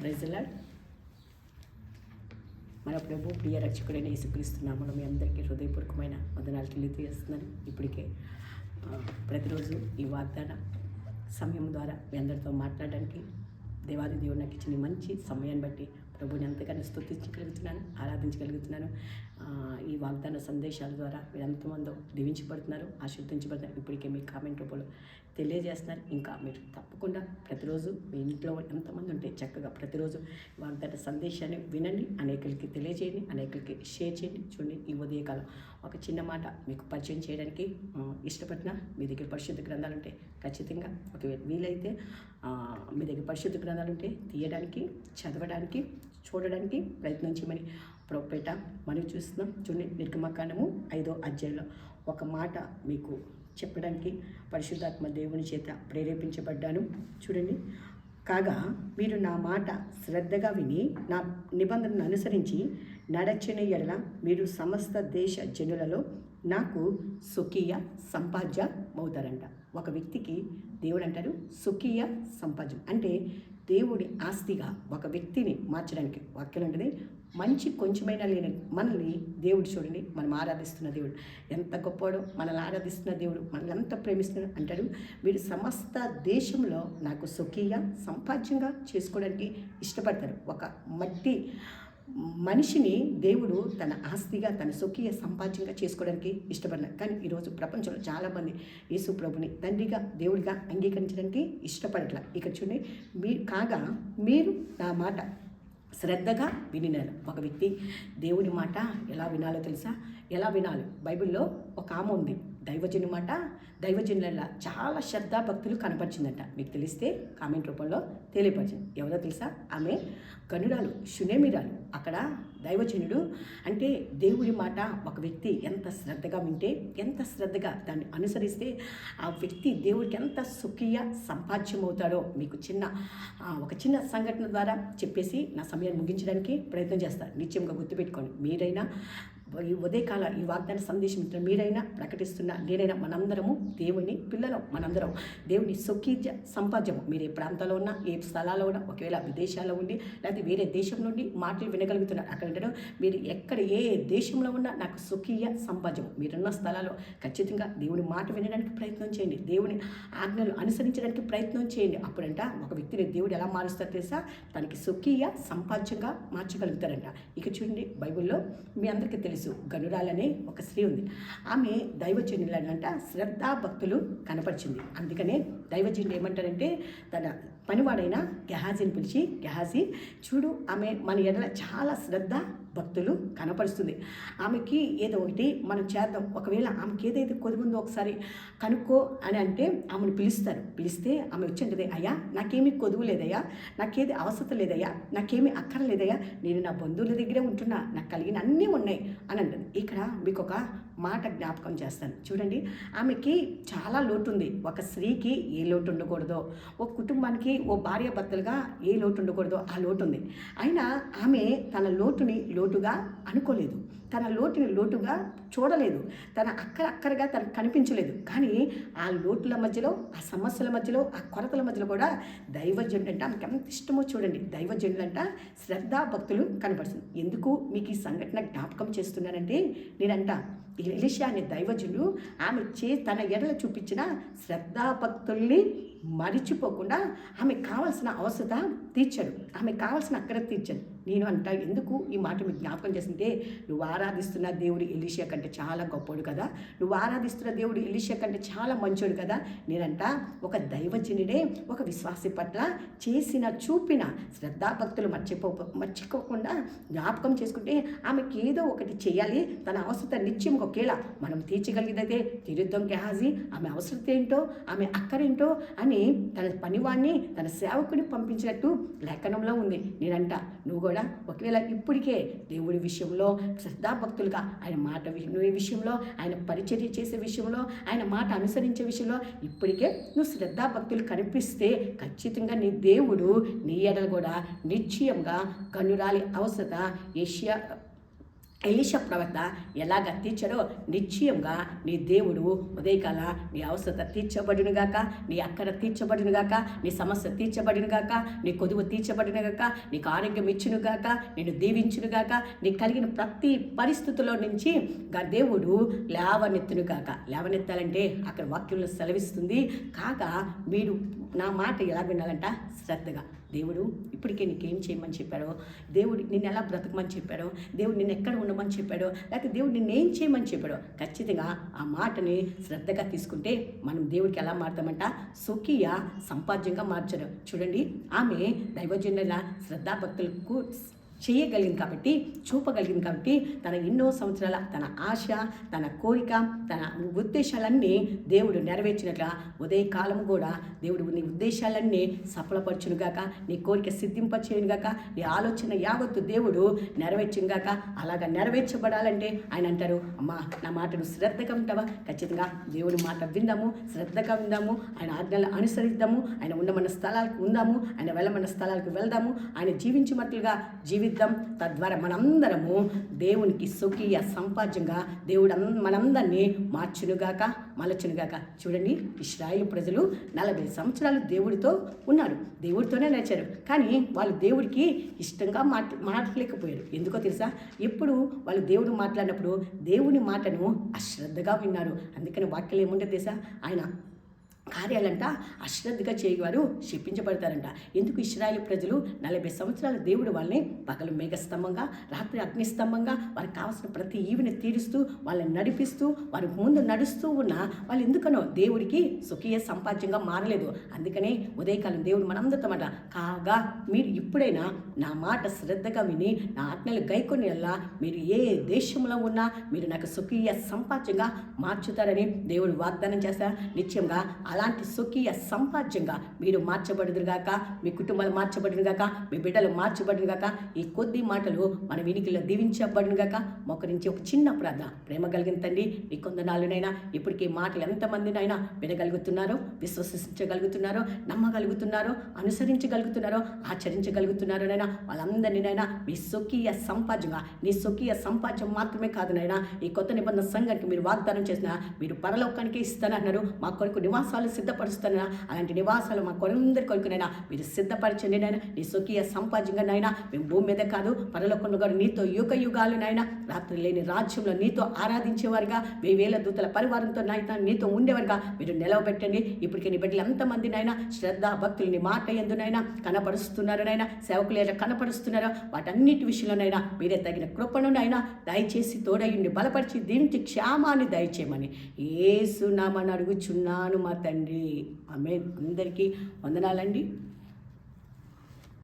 ప్రెజలాడ్. మన ప్రభు ప్రియ రక్షకుడైన యేసుక్రీస్తున్నామని మీ అందరికీ హృదయపూర్వకమైన వందనాలు తెలియజేస్తున్నాను. ఇప్పటికే ప్రతిరోజు ఈ వాగ్దాన సమయం ద్వారా మీ అందరితో మాట్లాడడానికి దేవాది దేవుడు నాకు ఇచ్చిన మంచి సమయాన్ని బట్టి ప్రభుని ఎంతగానో స్థుతించగలుగుతున్నాను ఆరాధించగలుగుతున్నాను ఈ వాగ్దాన సందేశాల ద్వారా మీరు ఎంతమందో దీవించబడుతున్నారు ఆశీర్వదించబడుతున్నారు. ఇప్పటికే మీ కామెంట్ రూపంలో తెలియజేస్తున్నారు. ఇంకా మీరు తప్పకుండా ప్రతిరోజు మీ ఇంట్లో ఎంతమంది ఉంటే చక్కగా ప్రతిరోజు వాగ్దాన సందేశాన్ని వినండి అనేకులకి తెలియజేయండి అనేకలకి షేర్ చేయండి. చూడండి ఈ ఉదయకాలం ఒక చిన్న మాట మీకు పరిచయం చేయడానికి ఇష్టపడిన మీ దగ్గర పరిశుద్ధ గ్రంథాలు ఉంటే ఖచ్చితంగా ఒకవేళ వీలైతే మీ దగ్గర పరిశుద్ధ గ్రంథాలు ఉంటే తీయడానికి చదవడానికి చూడడానికి ప్రయత్నం చేయమని ప్రొపేట మనం చూస్తున్నాం. చూడండి నిర్గమకాండము ఐదో అధ్యాయంలో ఒక మాట మీకు చెప్పడానికి పరిశుద్ధాత్మ దేవుని చేత ప్రేరేపించబడ్డాను. చూడండి కాగా మీరు నా మాట శ్రద్ధగా విని నా నిబంధనను అనుసరించి నడచిన ఎడల మీరు సమస్త దేశ జనులలో నాకు సుఖీయ సంపాద్య అవుతారంట ఒక వ్యక్తికి దేవుడు అంటారు సుఖీయ సంపాద్యం అంటే దేవుడి ఆస్తిగా ఒక వ్యక్తిని మార్చడానికి వాక్యం ఉంటుంది మంచి కొంచెమైనా లేని మనల్ని దేవుడు చూడండి మనం ఆరాధిస్తున్న దేవుడు. ఎంత గొప్పవాడో మనల్ని ఆరాధిస్తున్న దేవుడు మనల్ని ఎంత ప్రేమిస్తున్నాడు అంటాడు. వీడు సమస్త దేశంలో నాకు స్వకీయ సంపాద్యంగా చేసుకోవడానికి ఇష్టపడతారు ఒక మట్టి మనిషిని దేవుడు తన ఆస్తిగా తన స్వకీయ సంపాద్యంగా చేసుకోవడానికి ఇష్టపడినారు కానీ ఈరోజు ప్రపంచంలో చాలామంది యేసు ప్రభుని తండ్రిగా దేవుడిగా అంగీకరించడానికి ఇష్టపడట్లా. ఇక్కడ చూడండి మీ కాగా మీరు నా మాట శ్రద్ధగా వినినారు. ఒక వ్యక్తి దేవుని మాట ఎలా వినాలో తెలుసా? ఎలా వినాలి? బైబిల్లో ఒక ఆమె ఉంది. దైవజని మాట దైవజనుల చాలా శ్రద్ధా భక్తులు కనపరిచిందంట. మీకు తెలిస్తే కామెంట్ రూపంలో తెలియపరిచింది ఎవరో తెలుసా? ఆమె కనుడాలు శునేమిరాలు అక్కడ దైవజనుడు అంటే దేవుడి మాట ఒక వ్యక్తి ఎంత శ్రద్ధగా వింటే ఎంత శ్రద్ధగా దాన్ని అనుసరిస్తే ఆ వ్యక్తి దేవుడికి ఎంత సుఖీయ సంపాద్యం అవుతాడో మీకు చిన్న ఆ, ఒక చిన్న సంఘటన ద్వారా చెప్పేసి నా సమయాన్ని ముగించడానికి ప్రయత్నం చేస్తాను నిత్యంగా గుర్తుపెట్టుకోండి. మీరైనా ఈ ఉదయకాల ఈ వాగ్దాన సందేశం ఇస్తున్న మీరైనా ప్రకటిస్తున్న నేనైనా మనందరము దేవుని పిల్లలం మనందరం దేవుని సొకీజ సంపాద్యము. మీరు ఏ ప్రాంతాల్లో ఉన్నా ఏ స్థలాల్లో ఉన్నా ఒకవేళ విదేశాల్లో ఉండి లేకపోతే వేరే దేశం నుండి మాటలు వినగలుగుతున్నారు. అక్కడ ఉంటాడు మీరు ఎక్కడ ఏ దేశంలో ఉన్నా నాకు సుఖీయ సంపాద్యము. మీరున్న స్థలాల్లో ఖచ్చితంగా దేవుని మాట వినడానికి ప్రయత్నం చేయండి. దేవుని ఆజ్ఞలు అనుసరించడానికి ప్రయత్నం చేయండి. అప్పుడంట ఒక వ్యక్తిని దేవుడు ఎలా మారుస్తారో తెలుసా? తనకి సుఖీయ సంపాద్యంగా మార్చగలుగుతారంట ఇక చూడండి బైబిల్లో మీ అందరికీ తెలుసు. గనురాలనే ఒక స్త్రీ ఉంది. ఆమె దైవజనులంట శ్రద్ధా భక్తులు కనపరిచింది. అందుకనే దైవజనులు ఏమంటారంటే తన పనివాడైన గెహాజీని పిలిచి గెహాజీ చూడు ఆమె మన ఎడల చాలా శ్రద్ధ భక్తులు కనపరుస్తుంది. ఆమెకి ఏదో ఒకటి మనం చేద్దాం. ఒకవేళ ఆమెకి ఏదైతే కొదుగుందో ఒకసారి కనుక్కో అని అంటే ఆమెను పిలుస్తారు. పిలిస్తే ఆమె వచ్చింటది అయ్యా నాకేమీ కొదువు లేదయ్యా నాకేది అవసరం లేదయ్యా నాకేమీ అక్కర లేదయ్యా నేను నా బంధువుల దగ్గరే ఉంటున్నా నాకు కలిగిన అన్నీ ఉన్నాయి అని అంటుంది. ఇక్కడ మీకు ఒక మాట జ్ఞాపకం చేస్తాను. చూడండి ఆమెకి చాలా లోటు ఉంది ఒక స్త్రీకి ఏ లోటు ఉండకూడదో ఒక కుటుంబానికి ఓ భార్య భర్తలుగా ఏ లోటు ఉండకూడదో ఆ లోటు ఉంది అయినా ఆమె తన లోటుని లోటుగా అనుకోలేదు. తన లోటుని లోటుగా చూడలేదు. తన అక్కర అక్కరగా తనకు కనిపించలేదు. కానీ ఆ లోటుల మధ్యలో ఆ సమస్యల మధ్యలో ఆ కొరతల మధ్యలో కూడా దైవజనుడు అంటే ఆమెకి ఎంత ఇష్టమో చూడండి. దైవజనుడు అంట శ్రద్ధా భక్తులు కనపడుతుంది ఎందుకు మీకు ఈ సంఘటన జ్ఞాపకం చేస్తున్నానంటే నేనంట ఎలిషా అనే దైవజనుడు ఆమె చే తన ఎడల చూపించిన శ్రద్ధాభక్తుల్ని మరిచిపోకుండా ఆమె కావాల్సిన అవసరం తీర్చడు. ఆమె కావాల్సిన అక్కడ తీర్చడు నేను అంట ఎందుకు ఈ మాట మీకు జ్ఞాపకం చేసింటే నువ్వు ఆరాధిస్తున్న దేవుడు ఎలిషియా కంటే చాలా గొప్పోడు కదా? నువ్వు ఆరాధిస్తున్న దేవుడు ఎలిషియా కంటే చాలా మంచోడు కదా? నేనంట ఒక దైవజనుడే ఒక విశ్వాసి పట్ల చేసిన చూపిన శ్రద్ధాభక్తులు మర్చిపో మర్చిపోకుండా జ్ఞాపకం చేసుకుంటే ఆమెకి ఏదో ఒకటి చేయాలి. తన అవసరత నిత్యం ఒకేలా. మనం తీర్చగలిగితే తీరుద్దాం గెహాజీ ఆమె అవసరత ఏంటో ఆమె అక్కరేంటో అని తన పనివాణ్ణి తన సేవకుని పంపించినట్టు లేఖనంలో ఉంది. నేనంట నువ్వు కూడా ఒకవేళ ఇప్పటికే దేవుడి విషయంలో శ్రద్ధాభక్తులుగా ఆయన మాట విషయంలో ఆయన పరిచర్య చేసే విషయంలో ఆయన మాట అనుసరించే విషయంలో ఇప్పటికే నువ్వు శ్రద్ధాభక్తులు కనిపిస్తే ఖచ్చితంగా నీ దేవుడు నీ ఎడలు కూడా నిశ్చయంగా కనురాలి అవసరత ఏషియా ఎలీష ప్రవక్త ఎలాగ తీర్చాడో నిశ్చయంగా నీ దేవుడు ఉదయకాల నీ అవసరత తీర్చబడినగాక నీ అక్కడ తీర్చబడినగాక నీ సమస్య తీర్చబడినగాక నీ కొదువు తీర్చబడినగాక నీకు ఆరోగ్యం ఇచ్చినగాక నేను దీవించునుగాక నీకు కలిగిన ప్రతి పరిస్థితుల్లో నుంచి గా దేవుడు లేవనెత్తునుగాక. లేవనెత్తాలంటే అక్కడ వాక్యంలో సెలవిస్తుంది. కాగా మీరు నా మాట ఎలా వినాలంట? శ్రద్ధగా. దేవుడు ఇప్పటికే నీకేం చేయమని చెప్పాడో దేవుడు నిన్ను ఎలా బ్రతకమని చెప్పాడో దేవుడు నిన్ను ఎక్కడ ఉండమని చెప్పాడో లేకపోతే దేవుడు నిన్ను ఏం చేయమని చెప్పాడో ఖచ్చితంగా ఆ మాటని శ్రద్ధగా తీసుకుంటే మనం దేవుడికి ఎలా మారుతామంట? సుఖీయ సంపాద్యంగా మార్చడం చూడండి ఆమె దైవజనుల శ్రద్ధాభక్తులకు చేయగలిగింది కాబట్టి చూపగలిగింది కాబట్టి తన ఎన్నో సంవత్సరాల తన ఆశ తన కోరిక తన ఉద్దేశాలన్నీ దేవుడు నెరవేర్చినట్ల ఉదయకాలం కూడా దేవుడు నీ ఉద్దేశాలన్నీ సఫలపరచునుగాక నీ కోరిక సిద్ధింపచేయునుగాక నీ ఆలోచన యావత్తు దేవుడు నెరవేర్చునుగాక అలాగా నెరవేర్చబడాలంటే ఆయన అంటారు అమ్మా నా మాటను శ్రద్ధగా ఉంటావా ఖచ్చితంగా దేవుడి మాట విందాము శ్రద్ధగా విందాము ఆయన ఆజ్ఞలు అనుసరిద్దాము ఆయన ఉండమన్న స్థలాలకు ఉందాము ఆయన వెళ్ళమన్న స్థలాలకు వెళ్దాము ఆయన జీవించినట్లుగా జీవిద్దాం తద్వారా మనందరము దేవునికి సుఖీయ సంపాద్యంగా దేవుడు మనందరినీ మార్చునుగాక మలచునుగాక. చూడండి ఇస్రాయిల్ ప్రజలు నలభై సంవత్సరాలు దేవుడితో ఉన్నారు. దేవుడితోనే నడిచారు. కానీ వాళ్ళు దేవుడికి ఇష్టంగా మాట్ మాట్లాడలేకపోయారు. ఎందుకో తెలుసా? ఎప్పుడు వాళ్ళు దేవుడు మాట్లాడినప్పుడు దేవుని మాటను అశ్రద్ధగా విన్నారు. అందుకని వాక్యం ఏముంటుంది తెలుసా? ఆయన కార్యాలంట అశ్రద్ధగా చేయవారు శిప్పించబడతారంట ఎందుకు ఇస్రాయల్ ప్రజలు నలభై సంవత్సరాల దేవుడు వాళ్ళని పగలు మేఘస్తంభంగా రాత్రి అగ్నిస్తంభంగా వారికి కావాల్సిన ప్రతి ఈవిని తీరుస్తూ వాళ్ళని నడిపిస్తూ వారి ముందు నడుస్తూ ఉన్న వాళ్ళు ఎందుకనో దేవుడికి సుఖీయ సంపాద్యంగా మారలేదు. అందుకనే ఉదయకాలం దేవుడు మనందరితో మాట కాగా మీరు ఇప్పుడైనా నా మాట శ్రద్ధగా విని నా ఆజ్ఞలు గైకొనేలా మీరు ఏ దేశంలో ఉన్నా మీరు నాకు సుఖీయ సంపాద్యంగా మార్చుతారని దేవుడు వాగ్దానం చేశారు. నిత్యంగా అలాంటి సుఖీయ సంపాద్యంగా మీరు మార్చబడుదురుగాక మీ కుటుంబాలు మార్చబడునుగాక మీ బిడ్డలు మార్చబడునుగాక ఈ కొద్ది మాటలు మన వినికిలో దీవించబడునుగాక మొక్కరించి ఒక చిన్న ప్రార్థన. ప్రేమ కలిగిన తండ్రి ఈ కొందనాలునైనా ఇప్పటికీ మాటలు ఎంతమందినైనా వినగలుగుతున్నారో విశ్వసించగలుగుతున్నారో నమ్మగలుగుతున్నారో అనుసరించగలుగుతున్నారో ఆచరించగలుగుతున్నారో నైనా వాళ్ళందరినైనా మీ స్వకీయ సంపాద్యంగా నీ స్వకీయ సంపాద్యం మాత్రమే కాదు నైనా ఈ కొత్త నిబంధన సంఘానికి మీరు వాగ్దానం చేసిన మీరు పరలోకానికి ఇస్తానన్నారు మా కొరకు నివాసాలు సిద్ధపరుస్తున్నా. అలాంటి నివాసాలు మా కొందరి కొరకునైనా మీరు సిద్ధపరచండి నైనా నీ స్వకీయ సంపాద్యంగా నైనా మేము భూమి మీద కాదు పరలోకంలో కూడా నీతో యుగ యుగాలు రాత్రి లేని రాజ్యంలో నీతో ఆరాధించేవారుగా. వేవేల దూతల పరివారంతో నాయన నీతో ఉండేవారుగా. మీరు నిలవబెట్టండి. ఇప్పటికే నీ బిడ్డలు ఎంతమంది నాయన? శ్రద్ధ భక్తులు నీ మాట ఎందునైనా కనపరుస్తున్నారు నైనా సేవకులు ఎలా కనపరుస్తున్నారో. వాటన్నిటి విషయంలోనైనా మీరే తగిన కృపను నైనా దయచేసి తోడయుండి బలపరిచి దీనికి క్షేమాన్ని దయచేయమని. ఏసునామని అడుగుచున్నాను మా తండ్రి ఆమె అందరికీ వందనాలండి.